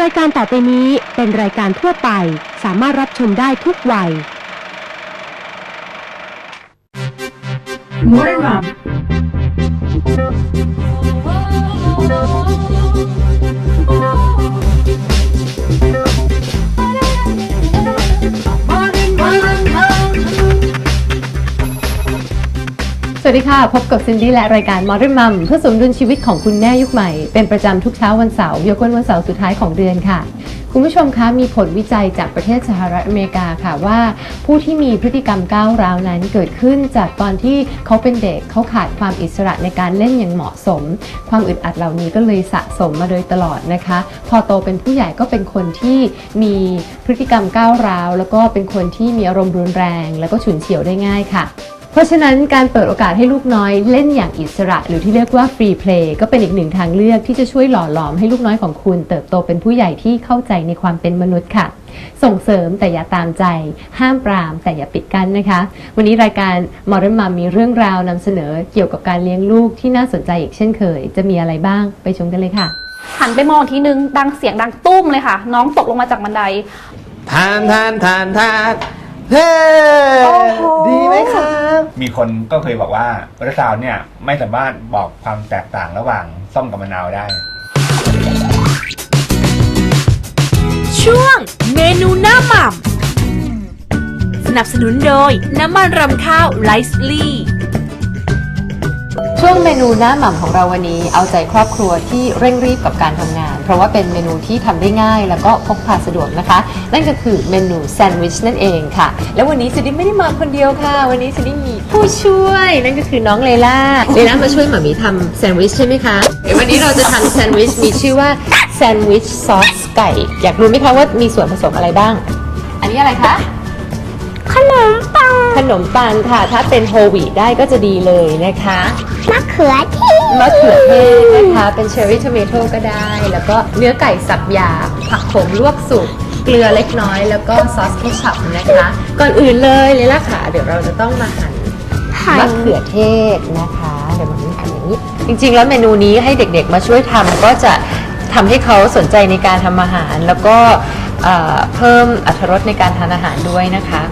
รายการต่อไปนี้เป็นรายการทั่วไป สามารถรับชมได้ทุกวัย Modern Rum สวัสดีค่ะ พบกับซินดี้และรายการ Modern Mom เพื่อสมดุลชีวิตของคุณแม่ยุคใหม่ เป็นประจำทุกเช้าวันเสาร์ยกเว้นวันเสาร์สุดท้ายของเดือนค่ะ คุณผู้ชมคะมีผลวิจัยจากประเทศสหรัฐอเมริกาค่ะว่า ผู้ที่มีพฤติกรรมก้าวร้าวนั้นเกิดขึ้นจากตอนที่เขาเป็นเด็กเขาขาดความอิสระในการเล่นอย่างเหมาะสม ความอึดอัดเหล่านี้ก็เลยสะสมมาโดยตลอดนะคะ พอโตเป็นผู้ใหญ่ก็เป็นคนที่มีพฤติกรรมก้าวร้าว แล้วก็เป็นคนที่มีอารมณ์รุนแรง แล้วก็ฉุนเฉียวได้ง่ายค่ะ เพราะฉะนั้นการเปิดโอกาสให้ลูกน้อยเล่นอย่างอิสระ หรือที่เรียกว่าฟรีเพลย์ก็เป็นอีกหนึ่งทางเลือกที่จะช่วยหล่อหลอมให้ลูกน้อยของคุณ เติบโตเป็นผู้ใหญ่ที่เข้าใจในความเป็นมนุษย์ค่ะ ส่งเสริมแต่อย่าตามใจ ห้ามปรามแต่อย่าปิดกั้นนะคะ วันนี้รายการ Modern Mom มีเรื่องราวนำเสนอเกี่ยวกับการเลี้ยงลูกที่น่าสนใจอีกเช่นเคย จะมีอะไรบ้างไปชมกันเลยค่ะหันไปมองทีนึงดังเสียงดังตุ้มเลยค่ะ น้องตกลงมาจากบันไดทานทานทานทาน เฮ้โอ้โห ดีไหมครับ มีคนก็เคยบอกว่ารัสซาวเนี่ยไม่สามารถบอกความแตกต่างระหว่างส้มกับมะนาวได้ ช่วงเมนูหน้าหม่ำสนับสนุนโดยน้ำมันรำข้าวไลซ์ลี่ ช่วงเมนูหน้าหม่ำของเราวันนี้เอาใจครอบครัวที่เร่งรีบกับการทำงาน เพราะว่าเป็นเมนูที่ทำได้ง่าย แล้วก็พกพาสะดวกนะคะ นั่นก็คือเมนูแซนด์วิชนั่นเองค่ะ แล้ววันนี้ซินดี้ไม่ได้มาคนเดียวค่ะ วันนี้ซินดี้มีผู้ช่วย นั่นก็คือน้องเลล่าเลล่ามาช่วยหมามีทำแซนด์วิชใช่ไหมคะเดี๋ยววันนี้เราจะทำแซนด์วิชมีชื่อว่าแซนด์วิชซอสไก่ อยากรู้ไหมคะว่ามีส่วนผสมอะไรบ้าง อันนี้อะไรคะ ขนมปังขนมปังค่ะ ถ้าเป็นโฮลวีตได้ก็จะดีเลยนะคะ มะเขือเทศมะเขือเทศนะคะ เป็นเชอร์รี่ท m เมโตก็ได้ แล้วก็เนื้อไก่สับหยาบผักโขมลวกสุกเกลือเล็กน้อย แล้วก็ซอสเคชัพนะคะ ก่อนอื่นเลยเลยล่ะค่ะ เดี๋ยวเราจะต้องมาหั่นหั่นมะเขือเทศนะคะ เดี๋ยวมันหั่นอย่างนี้ จริง ๆ แล้วเมนูนี้ให้เด็กๆมาช่วยทำก็จะทำให้เขาสนใจในการทำอาหาร แล้วก็เอ่อเพิ่มอรรถรสในการทานอาหารด้วยนะคะ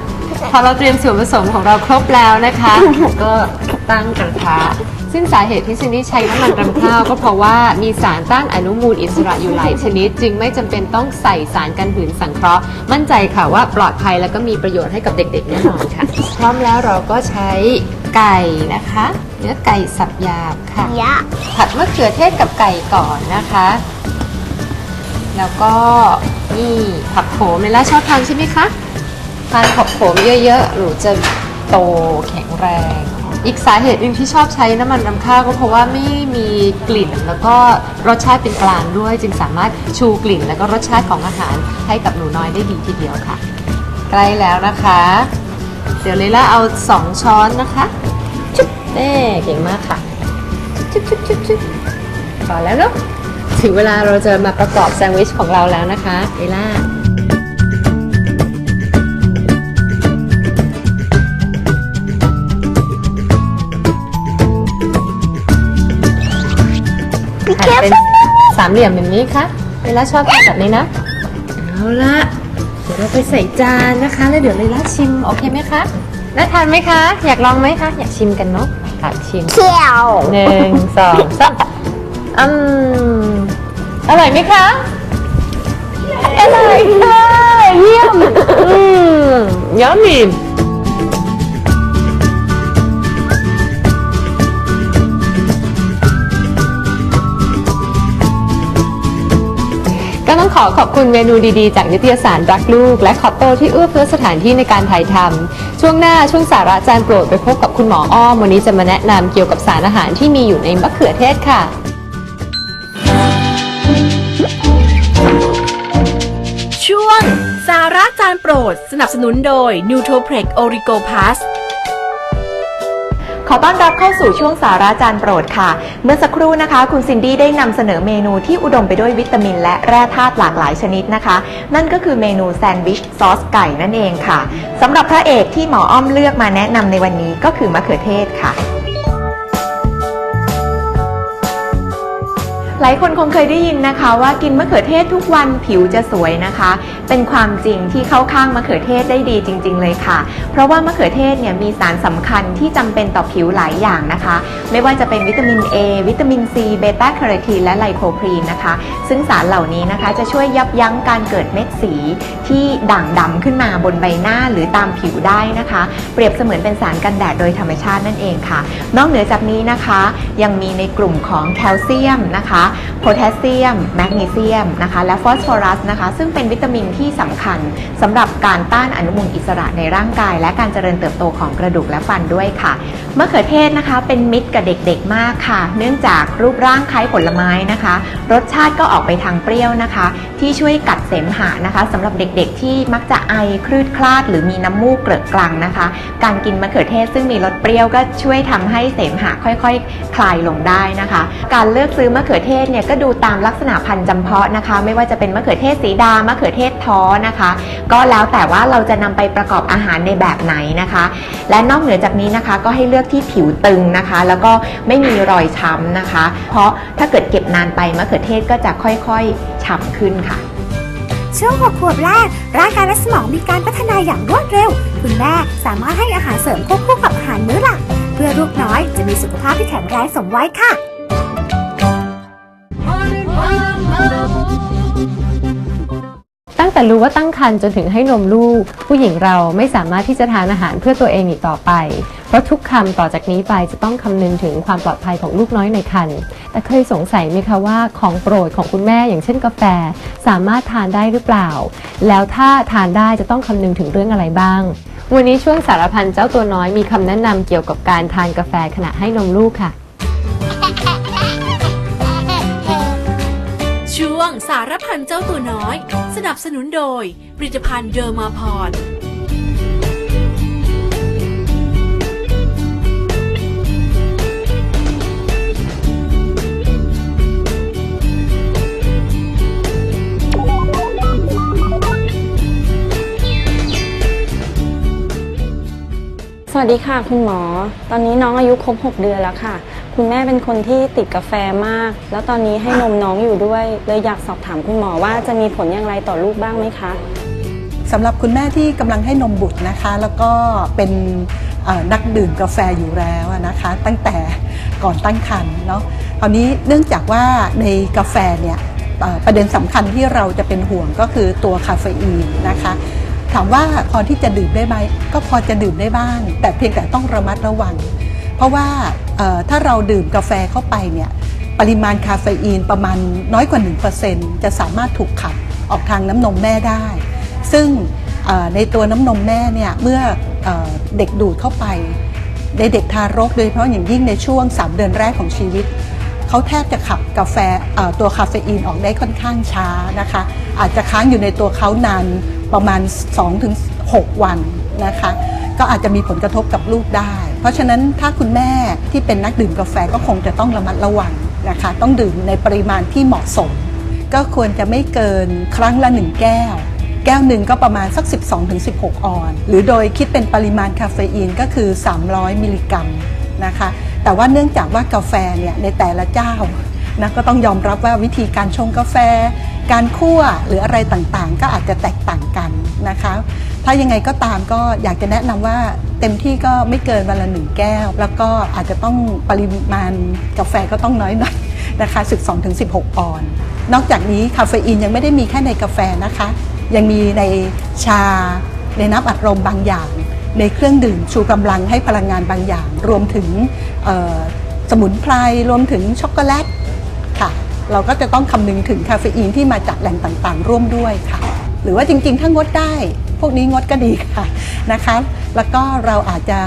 พอเราเตรียมส่วนผสมของเราครบแล้วนะคะ ก็ตั้งกระทะ ซึ่งสาเหตุที่ซินดี้ใช้น้ำมันรำข้าวก็เพราะว่ามีสารต้านอนุมูลอิสระอยู่หลายชนิด จึงไม่จำเป็นต้องใส่สารกันหืนสังเคราะห์ มั่นใจค่ะว่าปลอดภัยแล้วก็มีประโยชน์ให้กับเด็กๆแน่นอนค่ะ พร้อมแล้วเราก็ใช้ไก่นะคะ เนื้อไก่สับหยาบค่ะ ยะผัดมะเขือเทศกับไก่ก่อนนะคะ แล้วก็นี่ผักโขมเมล่าชอบทานใช่ไหมคะ ทานผักโขมเยอะๆหนูจะโตแข็งแรง อีกสาเหตุหนึ่งที่ชอบใช้น้ำมันรำข้าวก็เพราะว่าไม่มีกลิ่น แล้วก็รสชาติเป็นกลางด้วย จึงสามารถชูกลิ่น แล้วก็รสชาติของอาหารให้กับหนูน้อยได้ดีทีเดียวค่ะ ใกล้แล้วนะคะ เดี๋ยวเลล่าเอาสองช้อนนะคะจุ๊บแน่เก่งมากค่ะจุ๊บจุ๊บจุ๊บจุ๊บพอแล้วเนาะถึงเวลาเราจะมาประกอบแซนด์วิชของเราแล้วนะคะเอล่า สามเหลี่ยมแบบนี้ค่ะเวลาชอบทานแบบนี้นะ เอาละเดี๋ยวเราไปใส่จานนะคะ แล้วเดี๋ยวเลยล่าชิมโอเคไหมคะน่าทานไหมคะ อยากลองไหมคะ อยากชิมกันเนาะอยากชิมเที่ยวหนึ่งสองสามอืมอร่อยไหมคะอร่อยค่ะเยี่ยมอืมยอมมี ก็ต้องขอขอบคุณเมนูดีๆ จากนิตยสารรักลูก และขอบโตที่เอื้อเฟื้อสถานที่ในการถ่ายทำช่วงหน้าช่วงสาระจานโปรดไปพบกับคุณหมออ้อมวันนี้จะมาแนะนำเกี่ยวกับสารอาหารที่มีอยู่ในมะเขือเทศค่ะช่วง สาระจานโปรด สนับสนุนโดย n u t r o p r e x Origo Plus ขอต้อนรับเข้าสู่ช่วงสาระจานโปรดค่ะ เมื่อสักครู่นะคะ คุณซินดี้ได้นำเสนอเมนูที่อุดมไปด้วยวิตามิน และแร่ธาตุหลากหลายชนิดนะคะ นั่นก็คือเมนูแซนด์วิชซอสไก่นั่นเองค่ะสำหรับพระเอกที่หมออ้อมเลือกมาแนะนำในวันนี้ก็คือมะเขือเทศค่ะ หลายคนคงเคยได้ยินนะคะว่ากินมะเขือเทศทุกวันผิวจะสวยนะคะ เป็นความจริงที่เข้าข้างมะเขือเทศได้ดีจริง ๆ เลยค่ะ เพราะว่ามะเขือเทศเนี่ยมีสารสำคัญที่จำเป็นต่อผิวหลายอย่างนะคะ ไม่ว่าจะเป็นวิตามิน A วิตามิน C เบต้าแคโรทีนและไลโคพรีนนะคะ ซึ่งสารเหล่านี้นะคะจะช่วยยับยั้งการเกิดเม็ดสีที่ด่างดำขึ้นมาบนใบหน้าหรือตามผิวได้นะคะ เปรียบเสมือนเป็นสารกันแดดโดยธรรมชาตินั่นเองค่ะ นอกเหนือจากนี้นะคะ ยังมีในกลุ่มของแคลเซียมนะคะโพแทสเซียม แมกนีเซียมนะคะและฟอสฟอรัสนะคะซึ่งเป็นวิตามินที่สำคัญสำหรับการต้านอนุมูลอิสระในร่างกาย และการเจริญเติบโตของกระดูกและฟันด้วยค่ะมะเขือเทศนะคะเป็นมิตรกับเด็กๆมากค่ะ เนื่องจากรูปร่างคล้ายผลไม้นะคะ รสชาติก็ออกไปทางเปรี้ยวนะคะ ที่ช่วยกัดเสมหะนะคะสำหรับเด็กๆ ที่มักจะไอคลืดคลาด หรือมีน้ำมูกเกลอะกลังนะคะ การกินมะเขือเทศซึ่งมีรสเปรี้ยวก็ช่วยทำให้เสมหะค่อยๆ คลายลงได้นะคะ การเลือกซื้อมะเขือเทศเนี่ยก็ดูตามลักษณะพันธุ์จำเพาะนะคะ ไม่ว่าจะเป็นมะเขือเทศสีดามะเขือเทศท้อนะคะ ก็แล้วแต่ว่าเราจะนำไปประกอบอาหารในแบบไหนนะคะ และนอกเหนือจากนี้นะคะ ก็ให้เลือกที่ผิวตึงนะคะ แล้วก็ไม่มีรอยช้ำนะคะ เพราะถ้าเกิดเก็บนานไปมะเขือเทศก็จะค่อยๆฉ่ำขึ้นค่ะช่วง6ขวบแรกร่างกายและสมองมีการพัฒนาอย่างรวดเร็ว คุณแม่สามารถให้อาหารเสริมควบคู่กับอาหารมื้อหลัก เพื่อลูกน้อยจะมีสุขภาพที่แข็งแรงสมวัยค่ะ ตั้งแต่รู้ว่าตั้งครรภ์จนถึงให้นมลูก ผู้หญิงเราไม่สามารถที่จะทานอาหารเพื่อตัวเองอีกต่อไป เพราะทุกคำต่อจากนี้ไปจะต้องคำนึงถึงความปลอดภัยของลูกน้อยในครรภ์แต่เคยสงสัยไหมคะว่าของโปรดของคุณแม่อย่างเช่นกาแฟ สามารถทานได้หรือเปล่า แล้วถ้าทานได้จะต้องคำนึงถึงเรื่องอะไรบ้าง วันนี้ช่วงสารพันเจ้าตัวน้อยมีคำแนะนำเกี่ยวกับการทานกาแฟขณะให้นมลูกค่ะ วงสารพันเจ้าตัวน้อย สนับสนุนโดย ผลิตภัณฑ์เดอร์มาพรสวัสดีค่ะคุณหมอ ตอนนี้น้องอายุครบ 6 เดือนแล้วค่ะ คุณแม่เป็นคนที่ติดกาแฟมาก แล้วตอนนี้ให้นมน้องอยู่ด้วย เลยอยากสอบถามคุณหมอว่าจะมีผลอย่างไรต่อลูกบ้างไหมคะสำหรับคุณแม่ที่กำลังให้นมบุตรนะคะ แล้วก็เป็นนักดื่มกาแฟอยู่แล้วนะคะ ตั้งแต่ก่อนตั้งครรภ์เนาะคราวนี้เนื่องจากว่าในกาแฟเนี่ยประเด็นสำคัญที่เราจะเป็นห่วงก็คือตัวคาเฟอีนนะคะถามว่าพอที่จะดื่มได้ไหมก็พอจะดื่มได้บ้าง แต่เพียงแต่ต้องระมัดระวัง เพราะว่าถ้าเราดื่มกาแฟเข้าไปเนี่ยปริมาณคาเฟอีนประมาณน้อยกว่า 1%จะสามารถถูกขับออกทางน้ำนมแม่ได้ ซึ่งในตัวน้ำนมแม่เนี่ยเมื่อเอเด็กดูดเข้าไปในเด็กทารกโดยเฉพาะอย่างยิ่งในช่วง 3 เดือนแรกของชีวิต เขาแทบจะขับกาแฟตัวคาเฟอีนออกได้ค่อนข้างช้านะคะ อาจจะค้างอยู่ในตัวเขานานประมาณ 2-6 วันนะคะ ก็อาจจะมีผลกระทบกับลูกได้ เพราะฉะนั้นถ้าคุณแม่ที่เป็นนักดื่มกาแฟก็คงจะต้องระมัดระวังนะคะ ต้องดื่มในปริมาณที่เหมาะสม ก็ควรจะไม่เกินครั้งละ 1 แก้ว แก้วหนึ่งก็ประมาณสัก 12-16 ออน หรือโดยคิดเป็นปริมาณคาเฟอีนก็คือ 300 มิลลิกรัมนะคะ แต่ว่าเนื่องจากว่ากาแฟเนี่ยในแต่ละเจ้า นะก็ต้องยอมรับว่าวิธีการชงกาแฟ การคั่วหรืออะไรต่างๆ ก็อาจจะแตกต่างกันนะคะถ้ายังไงก็ตามก็อยากจะแนะนำว่าเต็มที่ก็ไม่เกินวันละหนึ่งแก้ว แล้วก็อาจจะต้องปริมาณกาแฟก็ต้องน้อยหน่อยนะคะ12ถึง16 ออนนอกจากนี้คาเฟอีนยังไม่ได้มีแค่ในกาแฟนะคะ ยังมีในชาในน้ำอัดลมบางอย่าง ในเครื่องดื่มชูกำลังให้พลังงานบางอย่าง รวมถึงสมุนไพรรวมถึงช็อกโกแลต ค่ะ เราก็จะต้องคำนึงถึงคาเฟอีนที่มาจากแหล่งต่างๆ ร่วมด้วยค่ะ หรือว่าจริงๆ ถ้างดได้ พวกนี้งดก็ดีค่ะนะคะ แล้วก็เราอาจจะ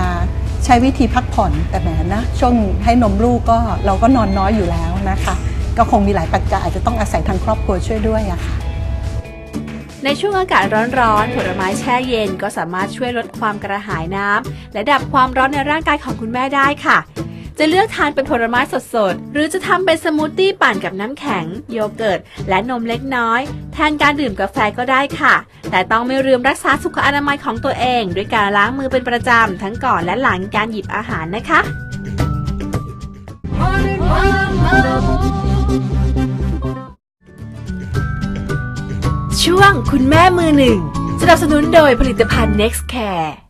ใช้วิธีพักผ่อนแต่แหมนะช่วงให้นมลูกก็เราก็นอนน้อยอยู่แล้วนะคะ ก็คงมีหลายปัจจัยอาจจะต้องอาศัยทางครอบครัวช่วยด้วยอะค่ะในช่วงอากาศร้อนๆ ผลไม้แช่เย็นก็สามารถช่วยลดความกระหายน้ำและดับความร้อนในร่างกายของคุณแม่ได้ค่ะ จะเลือกทานเป็นผลไม้สดๆ หรือจะทำเป็นสมูทตี้ปั่นกับน้ำแข็ง โยเกิร์ต และนมเล็กน้อย แทนการดื่มกาแฟก็ได้ค่ะ แต่ต้องไม่ลืมรักษาสุขอนามัยของตัวเอง ด้วยการล้างมือเป็นประจำทั้งก่อนและหลังการหยิบอาหารนะคะช่วงคุณแม่มือหนึ่ง สนับสนุนโดยผลิตภัณฑ์ Next Care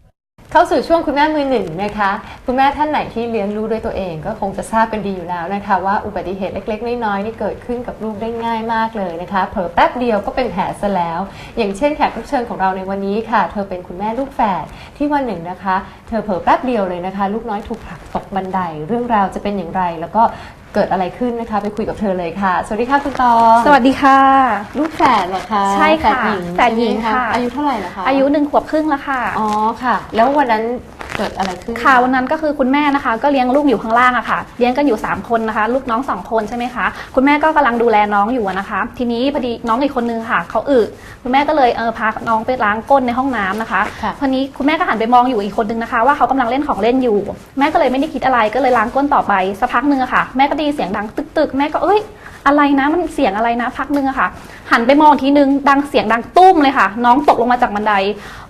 เข้าสู่ช่วงคุณแม่มือหนึ่งนะคะ คุณแม่ท่านไหนที่เลี้ยงลูกด้วยตัวเอง ก็คงจะทราบกันดีอยู่แล้วนะคะ ว่าอุบัติเหตุเล็กๆน้อยๆนี่เกิดขึ้นกับลูกได้ง่ายมากเลยนะคะ เผลอแป๊บเดียวก็เป็นแผลซะแล้ว อย่างเช่นแขกรับเชิญของเราในวันนี้ค่ะ เธอเป็นคุณแม่ลูกแฝดที่วันหนึ่งนะคะ เธอเผลอแป๊บเดียวเลยนะคะ ลูกน้อยถูกผลักตกบันไดเรื่องราวจะเป็นอย่างไร แล้วก็ เกิดอะไรขึ้นนะคะ ไปคุยกับเธอเลยค่ะ สวัสดีค่ะคุณตองสวัสดีค่ะ ลูกแฝดเหรอคะใช่ค่ะแฝดหญิงแฝดหญิงใช่ไมค่ะ อายุเท่าไหร่ละคะอายุหนึ่งขวบครึ่งแล้วค่ะ อ๋อค่ะ แล้ววันนั้น เกิดอะไรขึ้น ค่ะวันนั้นก็คือคุณแม่นะคะ ก็เลี้ยงลูกอยู่ข้างล่างอะค่ะ เลี้ยงกันอยู่ 3 คนนะคะ ลูกน้อง 2 คนใช่ไหมคะ คุณแม่ก็กำลังดูแลน้องอยู่อะนะคะ ทีนี้พอดีน้องอีกคนนึงค่ะเขาอึคุณแม่ก็เลยเออพาน้องไปล้างก้นในห้องน้ำนะคะค่ะพอนี้คุณแม่ก็หันไปมองอยู่อีกคนนึงนะคะ ว่าเขากำลังเล่นของเล่นอยู่ แม่ก็เลยไม่ได้คิดอะไรก็เลยล้างก้นต่อไปสักพักนึงอะค่ะ แม่ก็ได้ยินเสียงดังตึกๆแม่ก็เอ้ยอะไรนะมันเสียงอะไรนะพักนึงอะค่ะ หันไปมองอีกทีนึงดังเสียงดังตุ้มเลยค่ะ น้องตกลงมาจากบันได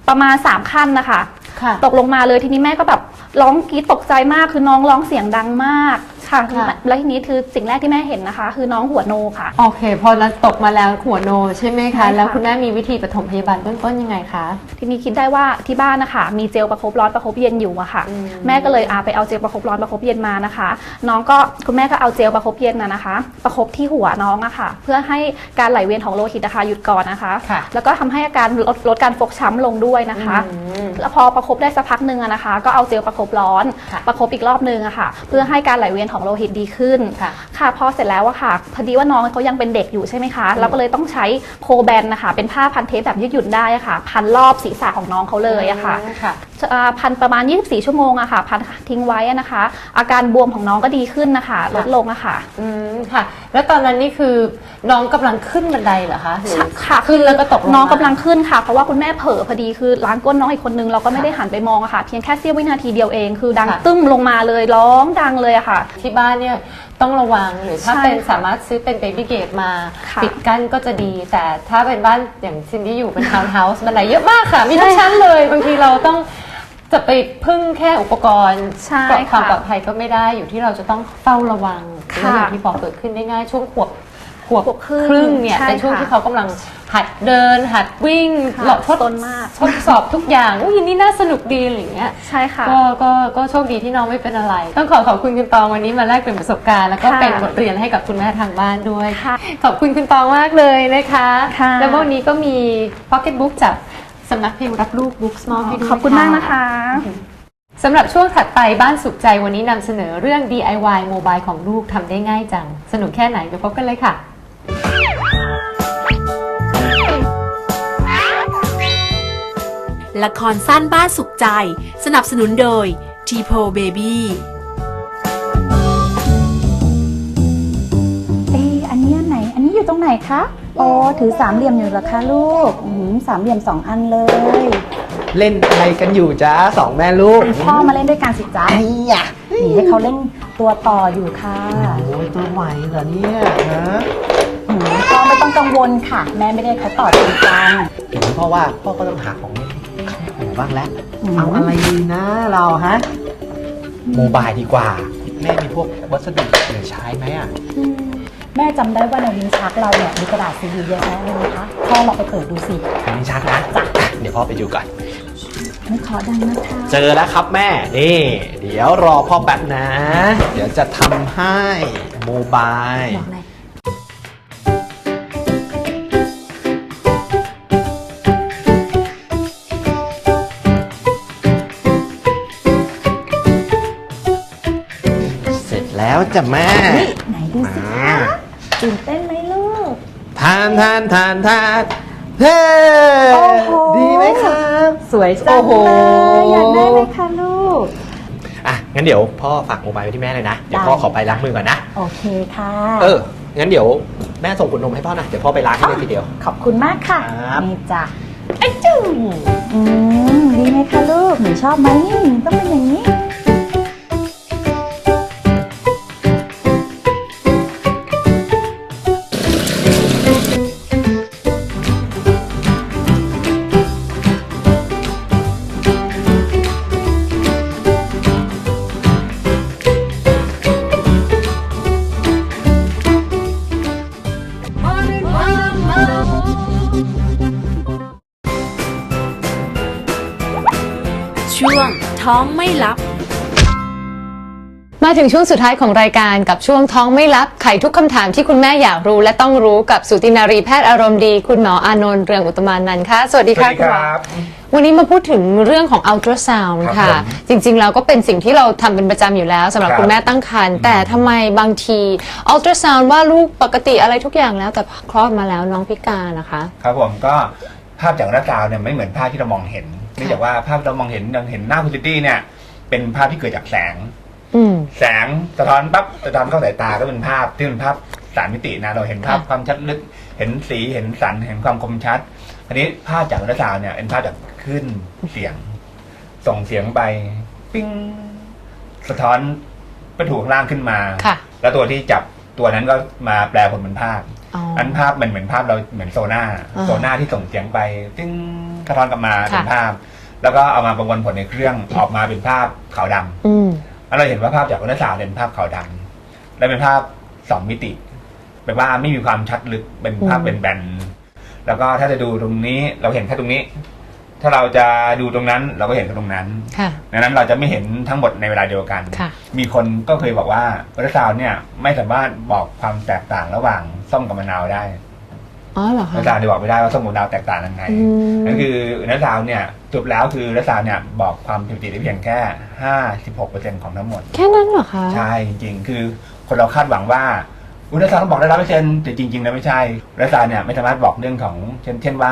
ประมาณสามขั้นนะคะ ค่ะ ตกลงมาเลยทีนี้แม่ก็แบบร้องกรีดตกใจมากคือน้องร้องเสียงดังมาก ค่ะค่ะ แล้วทีนี้คือสิ่งแรกที่แม่เห็นนะคะ คือน้องหัวโนค่ะ โอเค พอเราตกมาแล้วหัวโนใช่ไหมใช่คะ ค่ะ แล้วคุณแม่มีวิธีปฐมพยาบาลเบื้องต้นยังไงคะ ทีนี้คิดได้ว่าที่บ้านนะคะมีเจลประคบร้อนประคบเย็นอยู่อะค่ะ อืม แม่ก็เลยอาไปเอาเจลประคบร้อนประคบเย็นมานะคะ น้องก็คุณแม่ก็เอาเจลประคบเย็นนะนะคะ ประคบที่หัวน้องอะค่ะ เพื่อให้การไหลเวียนของโลหิตนะคะหยุดก่อนนะคะ ค่ะ แล้วก็ทำให้อาการลดลดการฟกช้ำลงด้วยนะคะ อืม แล้วพอประคบได้สักพักหนึ่งอะนะคะ ก็เอาเจลประคบร้อน ค่ะ ประคบอีกรอบนึงอะค่ะ เพื่อให้การไหลเวียนของโลหิตดีขึ้นค่ะค่ะพอเสร็จแล้วอะค่ะพอดีว่าน้องเขายังเป็นเด็กอยู่ใช่ไหมคะเราก็เลยต้องใช้โคแบนนะคะเป็นผ้าพันเทปแบบยืดหยุ่นได้อะค่ะ พันรอบศีรษะของน้องเขาเลยอะค่ะค่ะอ่า พันประมาณ 24 ชั่วโมงอะค่ะ พันทิ้งไว้อะนะคะ อาการบวมของน้องก็ดีขึ้นนะคะ ลดลงอะค่ะ อืมค่ะ แล้วตอนนั้นนี่คือน้องกำลังขึ้นบันไดเหรอคะหรือค่ะขึ้นแล้วก็ตกลงมา น้องกำลังขึ้นค่ะ เพราะว่าคุณแม่เผลอพอดีคือล้างก้นน้องอีกคนนึงเราก็ไม่ได้หันไปมองอะค่ะ เพียงแค่เสี้ยววินาทีเดียวเอง คือดังค่ะ ตึ้มลงมาเลยร้องดังเลยอะค่ะ ที่บ้านเนี่ยต้องระวังหรือถ้าใช่เป็นค่ะสามารถซื้อเป็นเบบี้เกตมา ค่ะปิดกั้นก็จะดี แต่ถ้าเป็นบ้านอย่างซินที่อยู่เป็นทาวน์เฮาส์บันไดเยอะมากค่ะ มีทุกชั้นเลย บางทีเราต้อง จะไปพึ่งแค่อุปกรณ์ใช่ความค่ะปลอดภัยก็ไม่ได้อยู่ที่เราจะต้องเฝ้าระวังค่ะ และอย่างที่บอกเกิดขึ้นได้ง่ายช่วงขวบขวบขวบครึ่งเนี่ยใช่เป็นช่วงค่ะ ที่เขากำลังหัดเดิน หัดวิ่งค่ะหลอกทดซนมาก ทดสอบทุกอย่างอุ้ยนี่น่าสนุกดีอะไรอย่างเงี้ย ใช่ค่ะ ก็ก็ก็โชคดีที่น้องไม่เป็นอะไร ต้องขอขอบคุณคุณตองวันนี้มาแลกเปลี่ยนประสบการณ์แล้วก็ค่ะเป็นบทเรียนให้กับคุณแม่ทางบ้านด้วย ค่ะขอบคุณคุณตองมากเลยนะคะ ค่ะแล้ววันนี้ก็มี Pocket Book จาก สำนักพิมพ์รับลูก Books มอบให้ด้วยขอบคุณมากนะคะ สำหรับช่วงถัดไปบ้านสุขใจวันนี้นำเสนอเรื่อง DIY โมบายของลูกทำได้ง่ายจัง สนุกแค่ไหนเดี๋ยวพบกันเลยค่ะ ละครสั้นบ้านสุขใจ สนับสนุนโดย t ีโพเบบี้ เอ๊ะอันนี้อันไหน อันนี้อยู่ตรงไหนคะ โอ้ถือสามเหลี่ยมอยู่เหรอคะลูกอืมสามเหลี่ยมสองอันเลย เล่นอะไรกันอยู่จ้าสองแม่ลูกพ่อมาเล่นด้วยกันสิจ๊ะไอ้ยะนี่ให้เขาเล่นตัวต่ออยู่ค่ะโอ้ยตัวไหวเหรอเนี่ยฮะอืมพ่อไม่ต้องกังวลค่ะ แม่ไม่ได้เขาต่อจริงจัง เห็นพ่อว่าพ่อก็ต้องหาของเล่นเข้าหูบ้างแล้ว อืม เอาอะไรดีนะเราฮะโมบายดีกว่า แม่มีพวกวัสดุเหลือใช้ไหมอะ แม่จำได้ว่าในลิ้นชักเราเนี่ยมีกระดาษซีดีเยอะแยะเลยนะคะพ่อลองไปเปิดดูสิอันนี้ชักนะอะเดี๋ยวพ่อไปดูก่อนไม่ขอดังนะคะเจอแล้วครับแม่นี่เดี๋ยวรอพ่อแป๊บนะ เดี๋ยวจะทำให้โมบายบอกเลยเสร็จแล้วจ้ะแม่นี่ไหนดูสิมา ตื่นเต้นไหมลูก ทานทานทานทานเฮ้โอ้โห ดีไหมครับ สวยจังโอ้โห เลยอยากได้ไหมคะลูก อะงั้นเดี๋ยวพ่อฝากโมบายไว้ที่แม่เลยนะเดี๋ยวพ่อได้ ขอไปล้างมือก่อนนะโอเคค่ะ เอองั้นเดี๋ยวแม่ส่งขวดนมให้พ่อนะเดี๋ยวพ่อไปล้างให้เลยทีเดียว ขอบคุณมากค่ะครับ นี่จ้ะไอ้จุ๊อืมดีไหมคะลูกหนูชอบไหมนี่ต้องเป็นอย่างนี้ ไม่ลับ มาถึงช่วงสุดท้ายของรายการกับช่วงท้องไม่ลับไขทุกคำถามที่คุณแม่อยากรู้ และต้องรู้กับสุตินารีแพทย์อารมณ์ดี คุณหมออานนท์เรืองอุตตมานันท์ค่ะ สวัสดีค่ะคุณหมอ วันนี้มาพูดถึงเรื่องของอัลตราซาวน์ครับค่ะผมจริงๆเราก็เป็นสิ่งที่เราทำเป็นประจำอยู่แล้วสำหรับครับ คุณแม่ตั้งครรภ์แต่ทำไมบางทีอัลตราซาวน์ว่าลูกปกติอะไรทุกอย่างแล้วแต่คลอดมาแล้วน้องพิการนะคะ ครับผมก็ภาพจากหน้าตาวเนี่ยไม่เหมือนภาพที่เรามองเห็นเนื่องจากว่าภาพที่เรามองเห็นเราเห็นหน้าคุณซิตี้เนี่ย เป็นภาพที่เกิดจากแสง อืม แสงสะท้อนปั๊บสะท้อนเข้าสายตาก็เป็นภาพที่เป็นภาพสามมิตินะเราเห็นภาพค่ะ ความชัดลึก เห็นสีเห็นสันเห็นความคมชัดอันนี้ภาพจากหน้าตาวเนี่ยเป็นภาพจากขึ้นเสียง ส่งเสียงไป ปิ้งสะท้อนวัตถุข้างล่างขึ้นมา ค่ะแล้วตัวที่จับตัวนั้นก็มาแปลผลเป็นภาพ อ๋อ อันภาพมันเหมือนภาพเราเหมือนโซน่าอ่าโซน่าที่ส่งเสียงไปติ้งสะท้อนกลับมาค่ะเป็นภาพ แล้วก็เอามาประมวลผลในเครื่องออกมาเป็นภาพขาวดำอืมแล้วเราเห็นว่าภาพจากอุณสาวเป็นภาพขาวดำและเป็นภาพสองมิติแปลว่าไม่มีความชัดลึกเป็นภาพอืม เป็นแบนๆแล้วก็ถ้าจะดูตรงนี้เราเห็นแค่ตรงนี้ ถ้าเราจะดูตรงนั้นเราก็เห็นแค่ตรงนั้น ค่ะ ดังนั้นเราจะไม่เห็นทั้งหมดในเวลาเดียวกัน ค่ะ มีคนก็เคยบอกว่าอุลตราซาวน์เนี่ยไม่สามารถบอกความแตกต่างระหว่างส้มกับมะนาวได้ อ๋อเหรออุลคะตราซาวน์จะบอกไม่ได้ว่าส้มกับมะนาวแตกต่างยังไงอืมนั่นคืออุลตราซาวน์เนี่ยจบแล้วคืออุลตราซาวน์เนี่ยบอกความผิดปกติได้เพียงแค่ห้าสิบหกเปอร์เซ็นต์ของทั้งหมด แค่นั้นเหรอคะ ใช่จริงๆ คือคนเราคาดหวังว่าอุลตราซาวน์ต้องบอกได้ร้อยเปอร์เซ็นต์แต่จริงๆแล้วไม่ใช่อุลตราซาวน์เนี่ยไม่สามารถบอกเรื่องของเช่นเช่นว่า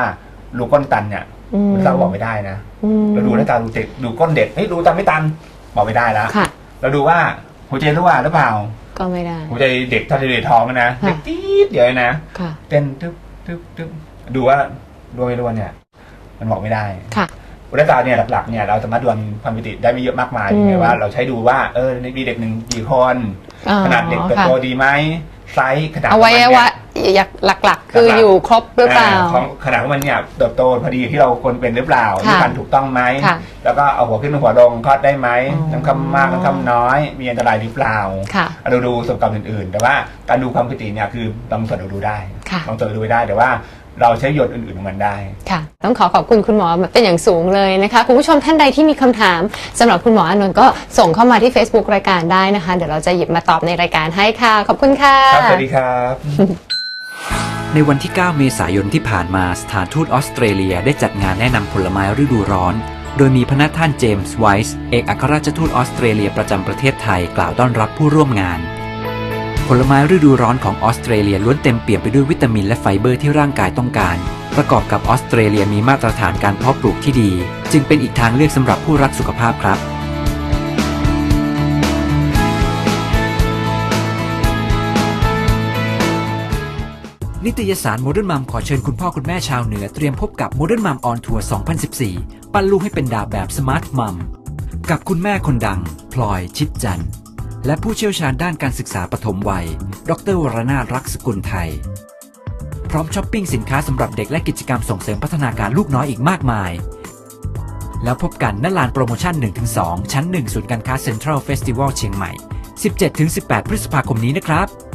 รูก้นตันเนี่ยอืมอุลตราซาวน์ก็บอกไม่ได้นะอืมเราดูอุลตราซาวน์ดูเด็กดูก้นเด็กเฮ้ยรูตันไม่ตันบอกไม่ได้แล้วค่ะเราดูว่าหัวใจรั่วหรือเปล่า ก็ไม่ได้หัวใจเด็กถ้าเด็กท้องนะค่ะเด็กจี๊ดเดียวนะค่ะเต้นตึ๊บ ตึ๊บตึ๊บดูว่ารั่วไม่รั่วเนี่ย มันบอกไม่ได้ค่ะอุลตราซาวน์เนี่ยหลักๆเนี่ยเราสามารถดูความมิติได้ไม่เยอะมากมายอืมไงว่าเราใช้ดูว่าเออมีเด็กหนึ่งกี่คนอ๋อขนาดเด็กเติบค่ะโตดีไหมไซส์ขนาดอวัยของมันวะเนี่ยอยาก หลักๆ คือหลักๆอยู่ครบหรือเปล่า ของขนาดของมันเนี่ยเติบโตพอดีที่เราควรเป็นหรือเปล่าค่ะมีพันธุ์ถูกต้องไหม ค่ะแล้วก็เอาหัวขึ้นหัวลงคลอดได้ไหมอ๋อ น้ำคำมากน้ำคำน้อย มีอันตรายหรือเปล่าค่ะ เราดูส่วนประกอบอื่น ๆ แต่ว่าการดูความผิดปกติเนี่ยคือบางส่วนเราดูได้ค่ะ บางส่วนเราดูไม่ได้แต่ว่าเราใช้ประโยชน์อื่นๆของมันได้ ค่ะ ต้องขอขอบคุณคุณหมอเป็นอย่างสูงเลยนะคะ คุณผู้ชมท่านใดที่มีคำถามสำหรับคุณหมออานนท์ก็ส่งเข้ามาที่ Facebook รายการได้นะคะ เดี๋ยวเราจะหยิบมาตอบในรายการให้ค่ะ ขอบคุณค่ะ ครับสวัสดีครับ ในวันที่ 9 เมษายนที่ผ่านมาสถานทูตออสเตรเลียได้จัดงานแนะนำผลไม้ฤดูร้อน โดยมีพระนาท่านเจมส์ไวส์เอกอัครราชทูตออสเตรเลียประจำประเทศไทยกล่าวต้อนรับผู้ร่วมงาน ผลไม้ฤดูร้อนของออสเตรเลียล้วนเต็มเปี่ยมไปด้วยวิตามินและไฟเบอร์ที่ร่างกายต้องการ ประกอบกับออสเตรเลียมีมาตรฐานการเพาะปลูกที่ดี จึงเป็นอีกทางเลือกสำหรับผู้รักสุขภาพครับ นิตยสาร Modern Mom ขอเชิญคุณพ่อคุณแม่ชาวเหนือเตรียมพบกับ Modern Mom on Tour 2014 ปั้นลูกให้เป็นดาวแบบ Smart Mom กับคุณแม่คนดัง พลอยชิดจันทร์และผู้เชี่ยวชาญด้านการศึกษาปฐมวัย ดรวรนาถรักสกุลไทย พร้อมช้อปปิ้งสินค้าสำหรับเด็กและกิจกรรมส่งเสริมพัฒนาการลูกน้อยอีกมากมาย แล้วพบกันณลานโปรโมชั่น 1-2 ชั้น 1 ศูนย์การค้าเซ็นทรัลเฟสติวัลเชียงใหม่ 17-18 พฤษภาคมนี้นะครับ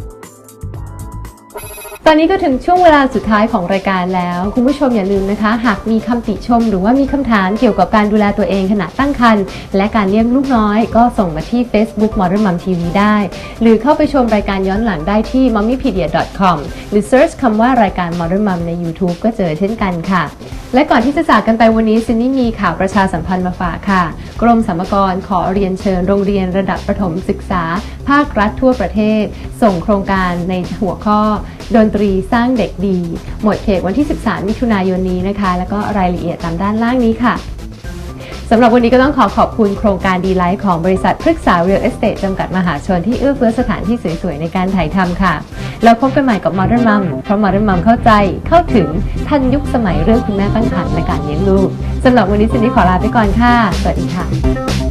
ตอนนี้ก็ถึงช่วงเวลาสุดท้ายของรายการแล้ว คุณผู้ชมอย่าลืมนะคะ หากมีคำติชมหรือว่ามีคำถามเกี่ยวกับการดูแลตัวเองขณะตั้งครรภ์และการเลี้ยงลูกน้อย ก็ส่งมาที่ Facebook Modern Mom TV ได้ หรือเข้าไปชมรายการย้อนหลังได้ที่ mommypedia.com หรือ search คำว่ารายการ Modern Mom ใน YouTube ก็เจอเช่นกันค่ะ และก่อนที่จะจากกันไปวันนี้ซินนี่มีข่าวประชาสัมพันธ์มาฝากค่ะ กรมสรรพากรขอเรียนเชิญโรงเรียนระดับประถมศึกษา ภาครัฐทั่วประเทศ ส่งโครงการในหัวข้อ ดนตรีสร้างเด็กดี หมดเขตวันที่ 13 มิถุนายนนี้นะคะ แล้วก็รายละเอียดตามด้านล่างนี้ค่ะ สำหรับวันนี้ก็ต้องขอขอบคุณโครงการดีไลท์ของบริษัทพฤกษาเรียลเอสเตทจำกัดมหาชนที่เอื้อเฟื้อสถานที่สวยๆ ในการถ่ายทำค่ะ แล้วพบกันใหม่กับ Modern Mom เพราะ Modern Mom เข้าใจเข้าถึงทันยุคสมัยเรื่องคุณแม่ตั้งครรภ์และการเลี้ยงลูกสำหรับวันนี้ซินดี้ขอลาไปก่อนค่ะ สวัสดีค่ะ